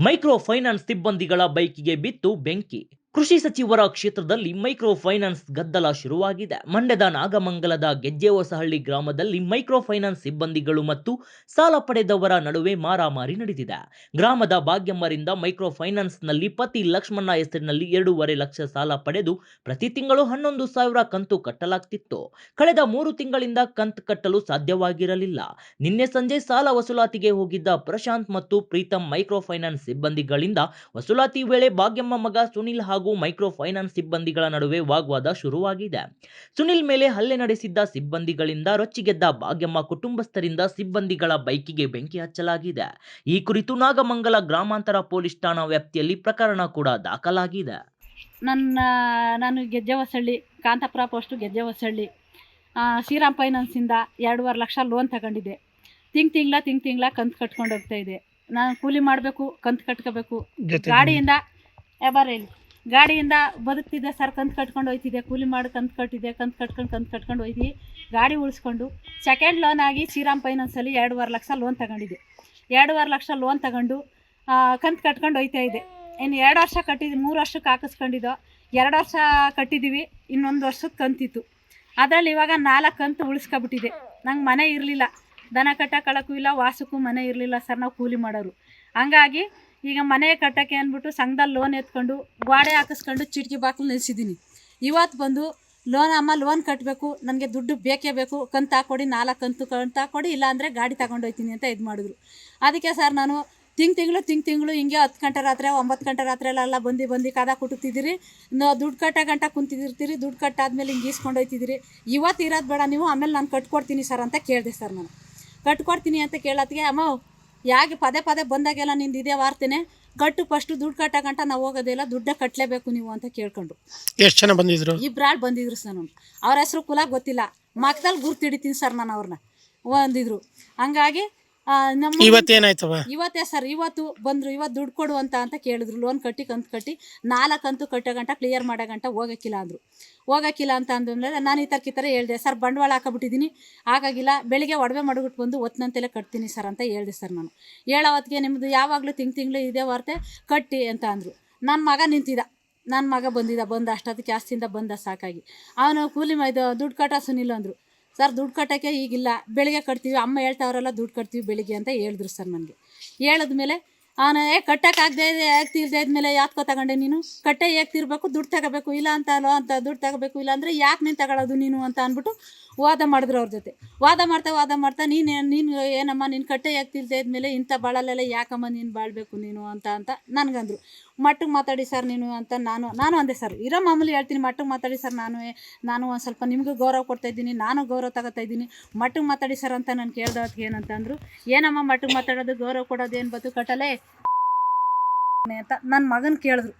Micro finance ಸಿಬ್ಬಂದಿಗಳ ಬೈಕಿಗೆ ಬಿತ್ತು ಬೆಂಕಿ. ಕೃಷಿ ಸಚಿವರ ಕ್ಷೇತ್ರದಲ್ಲಿ ಮೈಕ್ರೋ ಫೈನಾನ್ಸ್ ಗದ್ದಲ ಶುರುವಾಗಿದೆ. ಮಂಡ್ಯದ ನಾಗಮಂಗಲದ ಗೆಜ್ಜೆಹೊಸಹಳ್ಳಿ ಗ್ರಾಮದಲ್ಲಿ ಮೈಕ್ರೋ ಫೈನಾನ್ಸ್ ಸಿಬ್ಬಂದಿಗಳು ಮತ್ತು ಸಾಲ ಪಡೆದವರ ನಡುವೆ ಮಾರಾಮಾರಿ ನಡೆದಿದೆ. ಗ್ರಾಮದ ಭಾಗ್ಯಮ್ಮರಿಂದ ಮೈಕ್ರೋ ಫೈನಾನ್ಸ್ನಲ್ಲಿ ಪತಿ ಲಕ್ಷ್ಮಣ ಹೆಸರಿನಲ್ಲಿ ಎರಡೂವರೆ ಲಕ್ಷ ಸಾಲ ಪಡೆದು ಪ್ರತಿ ತಿಂಗಳು ಹನ್ನೊಂದು ಸಾವಿರ ಕಂತು ಕಟ್ಟಲಾಗ್ತಿತ್ತು. ಕಳೆದ ಮೂರು ತಿಂಗಳಿಂದ ಕಂತು ಕಟ್ಟಲು ಸಾಧ್ಯವಾಗಿರಲಿಲ್ಲ. ನಿನ್ನೆ ಸಂಜೆ ಸಾಲ ವಸೂಲಾತಿಗೆ ಹೋಗಿದ್ದ ಪ್ರಶಾಂತ್ ಮತ್ತು ಪ್ರೀತಂ ಮೈಕ್ರೋ ಫೈನಾನ್ಸ್ ಸಿಬ್ಬಂದಿಗಳಿಂದ ವಸೂಲಾತಿ ವೇಳೆ ಭಾಗ್ಯಮ್ಮ ಮಗ ಸುನಿಲ್ ಮೈಕ್ರೋ ಫೈನಾನ್ಸ್ ಸಿಬ್ಬಂದಿಗಳ ನಡುವೆ ವಾಗ್ವಾದ ಶುರುವಾಗಿದೆ. ಸುನಿಲ್ ಮೇಲೆ ಹಲ್ಲೆ ನಡೆಸಿದ್ದ ಸಿಬ್ಬಂದಿಗಳಿಂದ ರೊಚ್ಚಿಗೆದ್ದ ಭಾಗ್ಯಮ್ಮ ಕುಟುಂಬಸ್ಥರಿಂದ ಸಿಬ್ಬಂದಿಗಳ ಬೈಕಿಗೆ ಬೆಂಕಿ ಹಚ್ಚಲಾಗಿದೆ. ಈ ಕುರಿತು ನಾಗಮಂಗಲ ಗ್ರಾಮಾಂತರ ಪೊಲೀಸ್ ಠಾಣಾ ವ್ಯಾಪ್ತಿಯಲ್ಲಿ ಪ್ರಕರಣ ಕೂಡ ದಾಖಲಾಗಿದೆ. ನನ್ನ ನಾನು ಗೆಜ್ಜೆ ಹೊಸಳ್ಳಿ ಕಾಂತಪುರ ಪೋಸ್ಟು ಗೆಜ್ಜೆ ಹೊಸಳ್ಳಿ ಆ, ಶ್ರೀರಾಮ್ ಫೈನಾನ್ಸಿಂದ ಎರಡೂವರೆ ಲಕ್ಷ ಲೋನ್ ತಗೊಂಡಿದ್ದೆ. ತಿಂಗ್ ತಿಂಗಳ ತಿಂಗ್ ತಿಂಗಳ ಕಂತು ಕಟ್ಕೊಂಡು ಹೋಗ್ತಾ ಇದೆ ನಾನು ಕೂಲಿ ಮಾಡಬೇಕು ಕಂತು ಕಟ್ಕೋಬೇಕು. ಗಾಡಿಯಿಂದ ಎಬಾರ ಇಲ್ಲಿ ಗಾಡಿಯಿಂದ ಬದುಕ್ತಿದ್ದೆ, ಸರ್ ಕಂತು ಕಟ್ಕೊಂಡು ಹೋಯ್ತಿದ್ದೆ, ಕೂಲಿ ಮಾಡಿ ಕಂತು ಕಟ್ಟಿದ್ದೆ, ಕಂತು ಕಟ್ಕೊಂಡು ಕಂತು ಕಟ್ಕೊಂಡು ಹೋಯ್ತಿ ಗಾಡಿ ಉಳಿಸ್ಕೊಂಡು ಸೆಕೆಂಡ್ ಲೋನ್ ಆಗಿ ಶ್ರೀರಾಮ್ ಫೈನಾನ್ಸಲ್ಲಿ ಎರಡೂವರೆ ಲಕ್ಷ ಲೋನ್ ತಗೊಂಡಿದ್ದೆ. ಎರಡೂವರೆ ಲಕ್ಷ ಲೋನ್ ತಗೊಂಡು ಕಂತು ಕಟ್ಕೊಂಡು ಹೋಯ್ತಾ ಇದ್ದೆ. ಇನ್ನು ಎರಡು ವರ್ಷ ಕಟ್ಟಿದ್ದು ಮೂರು ವರ್ಷಕ್ಕೆ ಹಾಕಿಸ್ಕೊಂಡಿದ್ದೋ, ಎರಡು ವರ್ಷ ಕಟ್ಟಿದ್ದೀವಿ, ಇನ್ನೊಂದು ವರ್ಷದ ಕಂತಿತ್ತು. ಅದರಲ್ಲಿ ಇವಾಗ ನಾಲ್ಕು ಕಂತು ಉಳಿಸ್ಕೊಬಿಟ್ಟಿದೆ. ನಂಗೆ ಮನೆ ಇರಲಿಲ್ಲ. ದನ ಕಟ್ಟಕ್ಕಳಕ್ಕೂ ಇಲ್ಲ, ವಾಸಕ್ಕೂ ಮನೆ ಇರಲಿಲ್ಲ, ಸರ್ ನಾವು ಕೂಲಿ ಮಾಡೋರು. ಹಂಗಾಗಿ ಈಗ ಮನೆ ಕಟ್ಟೋಕ್ಕೆ ಅಂದ್ಬಿಟ್ಟು ಸಂಘದಲ್ಲಿ ಲೋನ್ ಎತ್ಕೊಂಡು ಗೋಡೆ ಹಾಕಿಸ್ಕೊಂಡು ಚಿಟಕಿ ಬಾಕ್ಲು ನಿಲ್ಸಿದ್ದೀನಿ. ಇವತ್ತು ಬಂದು ಲೋನ್ ಅಮ್ಮ ಲೋನ್ ಕಟ್ಟಬೇಕು ನನಗೆ ದುಡ್ಡು ಬೇಕೇ ಬೇಕು, ಕಂತು ಹಾಕ್ಕೊಡಿ ನಾಲ್ಕು ಕಂತು ಕಂತು ಹಾಕೊಡಿ ಇಲ್ಲಾಂದರೆ ಗಾಡಿ ತಗೊಂಡು ಹೋಗ್ತೀನಿ ಅಂತ ಇದು ಮಾಡಿದ್ರು. ಅದಕ್ಕೆ ಸರ್ ನಾನು ತಿಂಗ್ ತಿಂಗಳು ತಿಂಗ್ ತಿಂಗಳು ಹಿಂಗೆ ಹತ್ತು ಗಂಟೆ ರಾತ್ರಿ, ಒಂಬತ್ತು ಗಂಟೆ ರಾತ್ರಿಯಲ್ಲೆಲ್ಲ ಬಂದು ಬಂದು ಕಾದ ಕುಟುತ್ತಿದ್ದೀರಿ. ನ- ದುಡ್ಡು ಕಟ್ಟ ಗಂಟ ಕುಂತಿದ್ದಿರ್ತೀರಿ ದುಡ್ಡು ಕಟ್ಟಾದ್ಮೇಲೆ ಹಿಂಗೆ ಈಸ್ಕೊಂಡು ಹೋಯ್ತಿದ್ದೀರಿ. ಇವತ್ತು ಇರೋದು ಬೇಡ, ನೀವು ಆಮೇಲೆ ನಾನು ಕಟ್ಕೊಡ್ತೀನಿ ಸರ್ ಅಂತ ಕೇಳಿದೆ ಸರ್ ನಾನು. ಕಟ್ಕೊಡ್ತೀನಿ ಅಂತ ಕೇಳತ್ತಿಗೆ ಅಮ್ಮ ಯಾಕೆ ಪದೇ ಪದೇ ಬಂದಾಗೆಲ್ಲ ನಿಂದು ಇದೇ ವಾರ್ತೆನೆ? ಕಟ್ಟು ಫಸ್ಟು ದುಡ್ಡು ಕಟ್ಟಾಗಂಟ ನಾವು ಹೋಗೋದಿಲ್ಲ ದುಡ್ಡೇ ಕಟ್ಟಲೇಬೇಕು ನೀವು ಅಂತ ಕೇಳ್ಕೊಂಡು. ಎಷ್ಟು ಜನ ಬಂದಿದ್ರು? ಇಬ್ರಾಳ್ ಬಂದಿದ್ರು ಸರ್ ನಾನು ಅವ್ರ ಹೆಸರು ಕುಲ ಗೊತ್ತಿಲ್ಲ. ಮಕ್ಕದಲ್ಲಿ ಗುರ್ತಿಡಿತೀನಿ ಸರ್ ನಾನು ಅವ್ರನ್ನ ಒಂದಿದ್ರು ಹಂಗಾಗಿ ನಮ್ಮ ಇವತ್ತೇನಾಯ್ತವ? ಇವತ್ತೇ ಸರ್ ಇವತ್ತು ಬಂದ್ರು ಇವತ್ತು ದುಡ್ಡು ಕೊಡು ಅಂತ ಅಂತ ಕೇಳಿದ್ರು. ಲೋನ್ ಕಟ್ಟಿ ಕಂತು ಕಟ್ಟಿ ನಾಲ್ಕು ಕಂತು ಕಟ್ಟೋ ಗಂಟ ಕ್ಲಿಯರ್ ಮಾಡೋ ಗಂಟ ಹೋಗೋಕ್ಕಿಲ್ಲ ಅಂದ್ರು. ಹೋಗೋಕ್ಕಿಲ್ಲ ಅಂತ ಅಂದಮೇಲೆ ನಾನು ಈ ಥರಕ್ಕೆ ಈ ಥರ ಹೇಳಿದೆ ಸರ್ ಬಂಡವಾಳ ಹಾಕಬಿಟ್ಟಿದ್ದೀನಿ. ಆಗಾಗಿಲ್ಲ ಬೆಳಿಗ್ಗೆ ಒಡವೆ ಮಾಡ್ಬಿಟ್ಟು ಬಂದು ಒತ್ತಿನಂತೆಲ್ಲ ಕಟ್ತೀನಿ ಸರ್ ಅಂತ ಹೇಳಿದೆ ಸರ್ ನಾನು. ಹೇಳೋ ಹೊತ್ತಿಗೆ ನಿಮ್ಮದು ಯಾವಾಗಲೂ ತಿಂಗ್ ತಿಂಗಳು ಇದೇ ವಾರ್ತೆ ಕಟ್ಟಿ ಅಂತ ಅಂದರು. ನನ್ನ ಮಗ ನಿಂತಿದ್ದ ನನ್ನ ಮಗ ಬಂದಿದ್ದ ಬಂದ ಅಷ್ಟೊತ್ತು ಜಾಸ್ತಿಯಿಂದ ಬಂದ ಸಾಕಾಗಿ. ಅವನು ಕೂಲಿ ಮೈದು ದುಡ್ಡು ಕಟ್ಟ ಸುನಿಲ್ಲ ಅಂದರು. ಸರ್, ದುಡ್ಡು ಕಟ್ಟೋಕ್ಕೆ ಈಗಿಲ್ಲ. ಬೆಳಿಗ್ಗೆ ಕಟ್ತೀವಿ. ಅಮ್ಮ ಹೇಳ್ತಾವ್ರಲ್ಲ, ದುಡ್ಡು ಕಟ್ತೀವಿ ಬೆಳಿಗ್ಗೆ ಅಂತ ಹೇಳಿದ್ರು ಸರ್ ನನಗೆ. ಹೇಳಿದ್ಮೇಲೆ ಅವನು ಏ ಕಟ್ಟೋಕ್ಕಾಗದೆ ಆಗ್ತಿಲ್ದೆ ಇದ್ಮೇಲೆ ಯಾತ್ಕೋ ತಗೊಂಡೆ ನೀನು? ಕಟ್ಟೆ ಹೇಗೆ ತಿರ್ಬೇಕು ದುಡ್ಡು ತಗೋಬೇಕು, ಇಲ್ಲ ಅಂತ ಅಲ್ವ ಅಂತ, ದುಡ್ಡು ತಗೋಬೇಕು, ಇಲ್ಲ ಅಂದರೆ ಯಾಕೆ ನೀನು ತಗೊಳ್ಳೋದು ನೀನು? ಅಂತ ಅಂದ್ಬಿಟ್ಟು ವಾದ ಮಾಡಿದ್ರು ಅವ್ರ ಜೊತೆ. ವಾದ ಮಾಡ್ತಾ ವಾದ ಮಾಡ್ತಾ ನೀನು ನೀನು ಏನಮ್ಮ ನಿನ್ನ ಕಟ್ಟೆ ಯಾಕೆ ತಿಲ್ದೆ ಇದ್ಮೇಲೆ ಇಂಥ ಬಾಳಲ್ಲೆಲ್ಲ ಯಾಕಮ್ಮ ನೀನು ಬಾಳಬೇಕು ನೀನು ಅಂತ ಅಂತ ನನಗಂದ್ರು. ಮಟ್ಟಿಗೆ ಮಾತಾಡಿ ಸರ್ ನೀನು ಅಂತ ನಾನು ನಾನು ಅಂದೆ ಸರ್, ಇರೋ ಮಾಮೂಲಿ ಹೇಳ್ತೀನಿ, ಮಟ್ಟಿಗೆ ಮಾತಾಡಿ ಸರ್ ನಾನು ನಾನು ಒಂದು ಸ್ವಲ್ಪ ನಿಮಗೂ ಗೌರವ ಕೊಡ್ತಾ ಇದ್ದೀನಿ, ನಾನು ಗೌರವ ತಗೋತಾ ಇದ್ದೀನಿ. ಮಟ್ಟಿಗೆ ಮಾತಾಡಿ ಸರ್ ಅಂತ ನಾನು ಕೇಳ್ದವತ್ತಿಗೆ ಏನಂತಂದ್ರು ಏನಮ್ಮ ಮಟ್ಟಿಗೆ ಮಾತಾಡೋದು, ಗೌರವ ಕೊಡೋದು ಏನು ಬತ್ತು ಕಟ್ಟಲೆ ಅಂತ ನನ್ನ ಮಗನ ಕೇಳಿದ್ರು.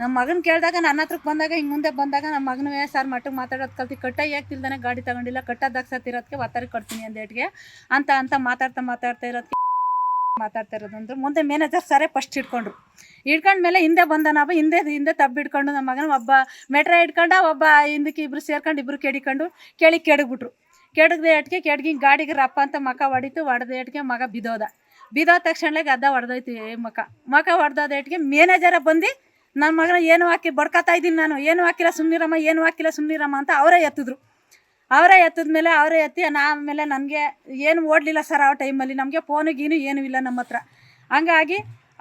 ನಮ್ಮ ಮಗನ ಕೇಳಿದಾಗ ನನ್ನ ಹತ್ರಕ್ಕೆ ಬಂದಾಗ ಹಿಂಗೆ ಮುಂದೆ ಬಂದಾಗ ನಮ್ಮ ಮಗನವೇ ಸರ್ ಮಟ್ಟಿಗೆ ಮಾತಾಡೋದು ಕಲ್ತಿ, ಕಟ್ಟ, ಯಾಕೆ ತಿಳ್ದಾನೆ ಗಾಡಿ ತಗೊಂಡಿಲ್ಲ ಕಟ್ಟೋದಾಗ ಸತ್ತಿರೋದಕ್ಕೆ ಒತ್ತಾರಿ ಕೊಡ್ತೀನಿ ಅಂದೇಟ್ಗೆ ಅಂತ ಅಂತ ಮಾತಾಡ್ತಾ ಮಾತಾಡ್ತಾ ಇರೋದಕ್ಕೆ ಮಾತಾಡ್ತಾ ಇರೋದಂದ್ರೆ ಮುಂದೆ ಮ್ಯಾನೇಜರ್ ಸರೇ ಫಸ್ಟ್ ಹಿಡ್ಕೊಂಡ್ರು. ಹಿಡ್ಕೊಂಡ ಮೇಲೆ ಹಿಂದೆ ಬಂದ ನಾವು, ಹಿಂದೆ ಹಿಂದೆ ತಬ್ಬು ಹಿಡ್ಕೊಂಡು ನಮ್ಮ ಮಗನ ಒಬ್ಬ ಮೆಟ್ರ ಹಿಡ್ಕೊಂಡ, ಒಬ್ಬ ಹಿಂದಕ್ಕೆ ಇಬ್ರು ಸೇರ್ಕೊಂಡು, ಇಬ್ರು ಕೆಡಿಕೊಂಡು ಕೇಳಿ ಕೆಡಗ್ಬಿಟ್ರು. ಕೆಡಗದೆ ಏಟ್ಗೆ ಕೆಡ್ಗಿ ಗಾಡಿಗೆ ರಪ್ಪ ಅಂತ ಮಕ ಹೊಡಿತು, ಹೊಡೆದ ಏಟ್ಗೆ ಮಗ ಬಿದೋದ. ಬಿದೋದ ತಕ್ಷಣ ಗದ್ದ ಹೊಡೆದೈತಿ ಮಕ. ಮಕ ಹೊಡೆದೋದ ಏಟ್ಗೆ ಮ್ಯಾನೇಜರ ಬಂದು ನನ್ನ ಮಗನ ಏನು ಹಾಕಿ ಬಡ್ಕೊತಾ ಇದ್ದೀನಿ ನಾನು? ಏನು ಹಾಕಿಲ್ಲ ಸುಮ್ಮನಿರಮ್ಮ ಏನು ಹಾಕಿಲ್ಲ ಸುಮ್ಮನಿರಮ್ಮ ಅಂತ ಅವರೇ ಎತ್ತಿದ್ರು. ಅವರೇ ಎತ್ತಿದ ಮೇಲೆ ಅವರೇ ಎತ್ತಿ ಆಮೇಲೆ ನನಗೆ ಏನು ಓಡಲಿಲ್ಲ ಸರ್ ಆ ಟೈಮಲ್ಲಿ, ನಮಗೆ ಫೋನು ಗೀನು ಏನೂ ಇಲ್ಲ ನಮ್ಮ ಹತ್ರ. ಹಂಗಾಗಿ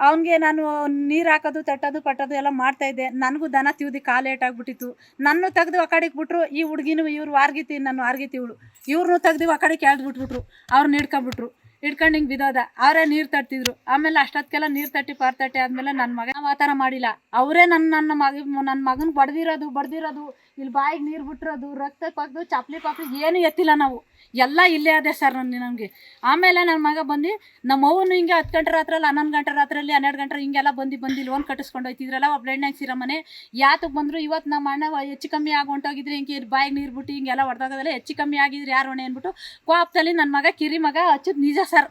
ಅವನಿಗೆ ನಾನು ನೀರು ಹಾಕೋದು, ತಟ್ಟೋದು, ಪಟ್ಟೋದು ಎಲ್ಲ ಮಾಡ್ತಾಯಿದ್ದೆ ನನಗೂ ದನ ತಿವ್ದಿ ಕಾಲು ಏಟಾಗ್ಬಿಟ್ಟಿತ್ತು ನನ್ನ ತೆಗೆದು ಆ ಕಡೆಗೆ ಬಿಟ್ರು. ಈ ಹುಡುಗಿನೂ ಇವ್ರು ವಾರ್ಗಿತಿ ನಾನು ವಾರ್ಗಿತಿ ಇವಳು. ಇವ್ರನ್ನೂ ತೆಗೆದು ಆ ಕಡೆಗೆ ಎಳ್ದು ಬಿಟ್ಬಿಟ್ರು. ಅವ್ರನ್ನ ಹಿಡ್ಕೊಂಬಿಟ್ರು ಹಿಡ್ಕೊಂಡು ಹಿಂಗೆ ಬಿದ್ದೋದ. ಅವರೇ ನೀರು ತಟ್ಟಿದ್ರು. ಆಮೇಲೆ ಅಷ್ಟೊತ್ತಿಗೆಲ್ಲ ನೀರು ತಟ್ಟಿ ಪಾರ್ ತಟ್ಟಿ ಆದಮೇಲೆ ನನ್ನ ಮಗ ಆ ಥರ ಮಾಡಿಲ್ಲ. ಅವರೇ ನನ್ನ ನನ್ನ ಮಗ ನನ್ನ ಮಗನ ಬಡ್ದಿರೋದು ಬಡ್ದಿರೋದು ಇಲ್ಲಿ ಬಾಯಿಗೆ ನೀರು ಬಿಟ್ಟಿರೋದು ರಕ್ತ ಪಗ್ದು ಚಪ್ಲಿ ಪಾಪ್ಲಿ ಏನು ಎತ್ತಿಲ್ಲ ನಾವು. ಎಲ್ಲ ಇಲ್ಲೇ ಅದೇ ಸರ್ ನನಗೆ ನಮಗೆ. ಆಮೇಲೆ ನನ್ನ ಮಗ ಬಂದು ನಮ್ಮ ಅವನು ಹಿಂಗೆ ಹತ್ತು ಗಂಟೆ ರಾತ್ರಲ್ಲಿ ಹನ್ನೊಂದು ಗಂಟೆ ರಾತ್ರಲ್ಲಿ ಹನ್ನೆರಡು ಗಂಟೆ ಹಿಂಗೆಲ್ಲ ಬಂದು ಬಂದು ಲೋನ್ ಕಟ್ಟಿಸ್ಕೊಂಡು ಹೋಯ್ತಿದ್ರಲ್ಲ ಒಬ್ಬ ಹೆಣ್ಣಾಗ ಸಿರ ಮನೆ. ಯಾತಕ್ಕೆ ಬಂದರು ಇವತ್ತು ನಮ್ಮ ಅಣ್ಣ ಹೆಚ್ಚು ಕಮ್ಮಿ ಆಗಿ ಹೊಂಟೋಗಿದ್ರೆ ಹಿಂಗೆ ಬಾಯಿಗೆ ನೀರು ಬಿಟ್ಟು ಹಿಂಗೆಲ್ಲ ಹೊಡೆದಾಗದಲ್ಲ ಹೆಚ್ಚು ಕಮ್ಮಿ ಆಗಿದ್ರೆ ಯಾರು ಹೊಣೆ ಅಂದ್ಬಿಟ್ಟು ಕೋಪದಲ್ಲಿ ನನ್ನ ಮಗ ಕಿರಿ ಮಗ ಹಚ್ಚಿದ್ದು ನಿಜ ಸರ್.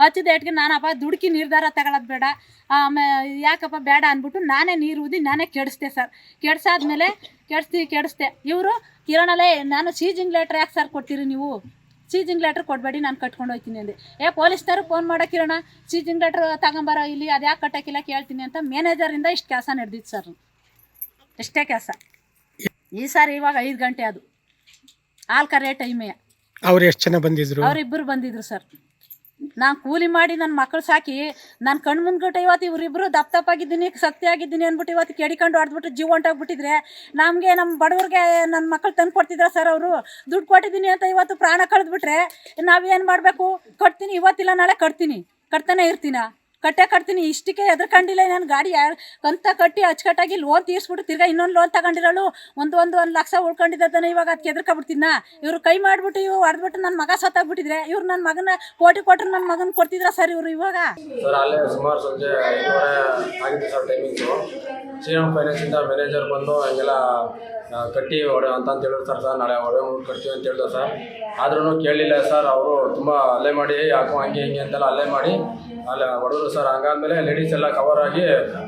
ಹಚ್ಚಿದ ಏಟ್ಗೆ ನಾನಪ್ಪ ದುಡುಕಿ ನಿರ್ಧಾರ ತಗೊಳ್ಳೋದು ಬೇಡ. ಆಮೇ ಯಾಕಪ್ಪ ಬೇಡ ಅಂದ್ಬಿಟ್ಟು ನಾನೇ ನೀರು ಊದಿ ನಾನೇ ಕೆಡಿಸ್ದೆ ಸರ್. ಕೆಡ್ಸಾದ್ಮೇಲೆ ಕೆಡಿಸ್ತಿ, ಕೆಡಿಸ್ದೆ. ಇವರು ಕಿರಣಲ್ಲೇ ನಾನು ಸೀಜಿಂಗ್ ಲೆಟ್ರ್ ಯಾಕೆ ಸರ್ ಕೊಡ್ತೀರಿ ನೀವು? ಸೀಜಿಂಗ್ ಲೆಟ್ರ್ ಕೊಡಬೇಡಿ ನಾನು ಕಟ್ಕೊಂಡು ಹೋಗ್ತೀನಿ ಅಂದೆ. ಏ ಪೊಲೀಸ್ನವ್ರು ಫೋನ್ ಮಾಡೋಕ್ಕಿರೋಣ ಸೀಜಿಂಗ್ ಲೆಟ್ರ್ ತಗೊಂಬರೋ ಇಲ್ಲಿ ಅದು ಯಾಕೆ ಕಟ್ಟೋಕ್ಕಿಲ್ಲ ಕೇಳ್ತೀನಿ ಅಂತ ಮ್ಯಾನೇಜರಿಂದ ಇಷ್ಟು ಕೆಲಸ ನಡೆದಿತ್ತು ಸರ್ ಇಷ್ಟೇ ಕೆಲಸ. ಈ ಸಾರಿ ಇವಾಗ ಐದು ಗಂಟೆ ಅದು. ಹಾಲು ಕರೆಯೋ ಟೈಮೇ ಅವ್ರು ಎಷ್ಟು ಜನ ಬಂದಿದ್ರು? ಅವರಿಬ್ಬರು ಬಂದಿದ್ರು ಸರ್ ನಾನು ಕೂಲಿ ಮಾಡಿ ನನ್ನ ಮಕ್ಕಳು ಸಾಕಿ ನನ್ನ ಕಣ್ಣು ಮುಂದ್ಗಟ್ಟೆ ಇವತ್ತು ಇವರಿಬ್ಬರು ದಪ್ಪ ದಪ್ಪ ಆಗಿದ್ದೀನಿ ಸತ್ಯ ಆಗಿದ್ದೀನಿ ಅಂದ್ಬಿಟ್ಟು ಇವತ್ತು ಕೆಡಿಕೊಂಡು ಹೊಡೆದ್ಬಿಟ್ಟು ಜೀವ ಹೊಂಟಾಗ್ಬಿಟ್ಟಿದ್ರೆ ನಮಗೆ ನಮ್ಮ ಬಡವ್ರಿಗೆ ನನ್ನ ಮಕ್ಕಳು ತಂದು ಕೊಡ್ತಿದ್ರ ಸರ್ ಅವರು? ದುಡ್ಡು ಕೊಟ್ಟಿದ್ದೀನಿ ಅಂತ ಇವತ್ತು ಪ್ರಾಣ ಕಳೆದ್ಬಿಟ್ರೆ ನಾವೇನು ಮಾಡಬೇಕು? ಕಟ್ತೀನಿ ಇವತ್ತಿಲ್ಲ, ನಾಳೆ ಕಟ್ತೀನಿ ಕಟ್ತಾನೆ ಇರ್ತೀನ? ಕಟ್ಟೆ ಕಟ್ತೀನಿ ಇಷ್ಟಕ್ಕೆ ಎದ್ರಕಂಡಿಲ್ಲ ನಾನು ಗಾಡಿ ಯಾರು ಕಂತ ಕಟ್ಟಿ ಅಚ್ಚುಕಟ್ಟಾಗಿ ಲೋನ್ ತೀರಿಸ್ಬಿಟ್ಟು ತಿರ್ಗಾ ಇನ್ನೊಂದು ಲೋನ್ ತಗೊಂಡಿರೋಳು ಒಂದು ಒಂದು ಒಂದು ಲಕ್ಷ ಉಳ್ಕೊಂಡಿದ್ದಾನೆ ಇವಾಗ ಅದಕ್ಕೆ ನಾ ಇವರು ಕೈ ಮಾಡಿಬಿಟ್ಟು ಇವು ಹೊಡೆದ್ಬಿಟ್ಟು ನನ್ನ ಮಗ ಸತ್ತಾಗ್ಬಿಟ್ಟಿದ್ರೆ ಇವ್ರು ನನ್ನ ಮಗನ ಕೋಟಿ ಕೊಟ್ಟರು ನನ್ನ ಮಗನ ಕೊಡ್ತಿದ್ರ ಸರ್ ಇವರು ಇವಾಗ? ಸರ್, ಅಲ್ಲೇ ಸುಮಾರು ಸಂಜೆ ಆಗಿತ್ತು ಸರ್ ಶ್ರೀರಾಮ್ ಫೈನಾನ್ಸಿಂದ ಮ್ಯಾನೇಜರ್ ಬಂದು ಹಂಗೆಲ್ಲ ಕಟ್ಟಿ ಹೊಡೆ ಅಂತ ಅಂತ ಹೇಳಿದ್ರು ಸರ್ ಸರ್, ನಾಳೆ ಹೊಡೆ ಮುಟ್ಟು ಕಟ್ತೀವಿ ಅಂತ ಹೇಳಿದ್ರು ಸರ್. ಆದ್ರೂ ಕೇಳಲಿಲ್ಲ ಸರ್, ಅವರು ತುಂಬ ಅಲ್ಲೇ ಮಾಡಿ, ಯಾಕೋ ಹಂಗೆ ಹಿಂಗೆ ಅಂತೆಲ್ಲ ಅಲ್ಲೇ ಮಾಡಿ ಅಲ್ಲಿ ಹೊಡೆದ್ರು ಸರ್, ಹಂಗಾದ್ಮೇಲೆ ಲೇಡೀಸ್ ಎಲ್ಲ ಕವರ್ ಆಗಿ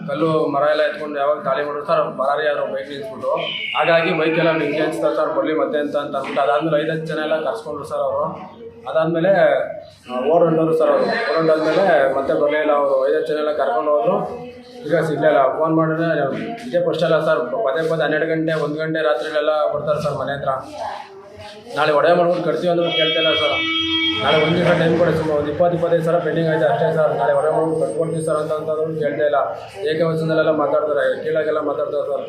ಕಲ್ಲು, ಮರ ಎಲ್ಲ ಎತ್ಕೊಂಡು ಯಾವಾಗ ಖಾಲಿ ಮಾಡಿದ್ರು ಸರ್, ಬರಾರಿ ಯಾರು ಬೈಕ್ ನಿಂತ್ಬಿಟ್ಟು. ಹಾಗಾಗಿ ಬೈಕೆಲ್ಲ ನಿಂಗೆ ಹಚ್ತಾರೆ ಸರ್ ಬರಲಿ ಮತ್ತೆ ಅಂತ ಅಂತ ಅಂದ್ಬಿಟ್ಟು ಅದಾದ್ಮೇಲೆ ಐದತ್ತು ಜನ ಎಲ್ಲ ಕರ್ಸ್ಕೊಂಡ್ರು ಸರ್ ಅವರು. ಅದಾದಮೇಲೆ ಹೊಂಡರು ಸರ್ ಅವರು. ಓಡ್ ಹೊಂಡಾದ್ಮೇಲೆ ಮತ್ತೆ ಬರಲಿಲ್ಲ ಅವರು. ಐದತ್ತು ಜನ ಎಲ್ಲ ಕರ್ಕೊಂಡು ಹೋದ್ರು. ಈಗ ಸಿಗಲಿಲ್ಲ ಫೋನ್ ಮಾಡಿದ್ರೆ, ಇದೇ ಫಸ್ಟ್ ಅಲ್ಲ ಸರ್ ಪದೇ ಪದೇ ಹನ್ನೆರಡು ಗಂಟೆ, ಒಂದು ಗಂಟೆ ರಾತ್ರಿಲೆಲ್ಲ ಬರ್ತಾರೆ ಸರ್ ಮನೆ ಹತ್ರ. ನಾಳೆ ಒಡೆ ಮಾಡ್ಕೊಂಡು ಕಟ್ತೀವಿ ಅಂದ್ರೆ ಕೇಳ್ತಿಲ್ಲ ಸರ್ ನಾಳೆ ಒಂದು ದಿವಸ ಟೈಮ್ ಕೊಡಿ ಸುಮಾರು ಒಂದು ಇಪ್ಪತ್ತು ಇಪ್ಪತ್ತೈದು ಸಾವಿರ ಪೆಂಡಿಂಗ್ ಐತೆ ಅಷ್ಟೇ ಸರ್ ನಾಳೆ ಹೊರ ಕಟ್ಕೊಡ್ತೀವಿ ಸರ್ ಅಂತ ಅಂತಂದ್ರು ಕೇಳ್ತಾ ಇಲ್ಲ. ಏಕವಚನದಲ್ಲೆಲ್ಲ ಮಾತಾಡ್ತಾರೆ? ಕೀಳಾಗೆಲ್ಲ ಮಾತಾಡ್ತಾರೆ ಸರ್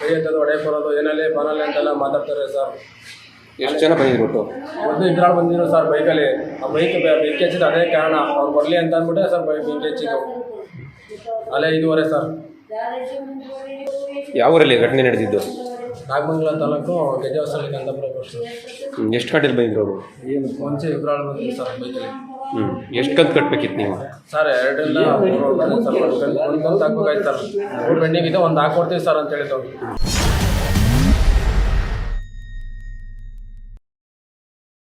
ಕೈ ಎತ್ತದು ಒಡೆ ಬರೋದು ಏನಲ್ಲಿ ಬಾನಲ್ಲಿ ಅಂತೆಲ್ಲ ಮಾತಾಡ್ತಾರೆ ಸರ್ ಎಷ್ಟು ಜನ ಬಂದಿದ್ರು ಒಂದು ಇಂದ್ರಾಳ್ ಇದ್ರಾಳು ಬಂದಿದ್ರು ಸರ್ ಬೈಕಲ್ಲಿ ಆ ಬೈಕ್ ಬೆಂಕಿ ಹಚ್ಚಿದ ಅದೇ ಕಾರಣ. ಅವ್ರು ಬರಲಿ ಅಂತ ಅಂದ್ಬಿಟ್ಟೆ ಸರ್ ಬೈಕ್ ಬೆಂಕಿ ಹಚ್ಚಿದ್ದು. ಅಲ್ಲೇ ಇದುವರೆ ಸರ್ ಯಾವ ಊರಲ್ಲಿ ಘಟನೆ ನಡೆದಿದ್ದು? ನಾಗಮಂಗಲ ತಾಲೂಕು ಗೆಜ್ಜವಸಳ್ಳಿ ಕಂದಪುರ ಹ್ಮ್, ಎಷ್ಟು ಕಟ್ಟಿಲ್ ಬಂದಿದ್ರು ಅವರು? ಮುಂಚೆ ಇಬ್ರಾಳು ಬಂದಿದ್ರು ಸರ್ ಬೈಕಲ್ಲಿ ಹ್ಞೂ ಎಷ್ಟು ಕಂತು ಕಟ್ಬೇಕಿತ್ತು ನೀವು? ಸರ್ ಎರಡರಿಂದ ಮೂರು ಸರ್ ಒಂದು ಕಂತು ಹಾಕ್ಬೇಕಾಯ್ತು ಸರ್. ಮೂರು ಪೆಂಡಿಂಗ್ ಇದೆ ಒಂದು ಹಾಕ್ಕೊಡ್ತೀವಿ ಸರ್ ಅಂತ ಹೇಳಿದ್ದು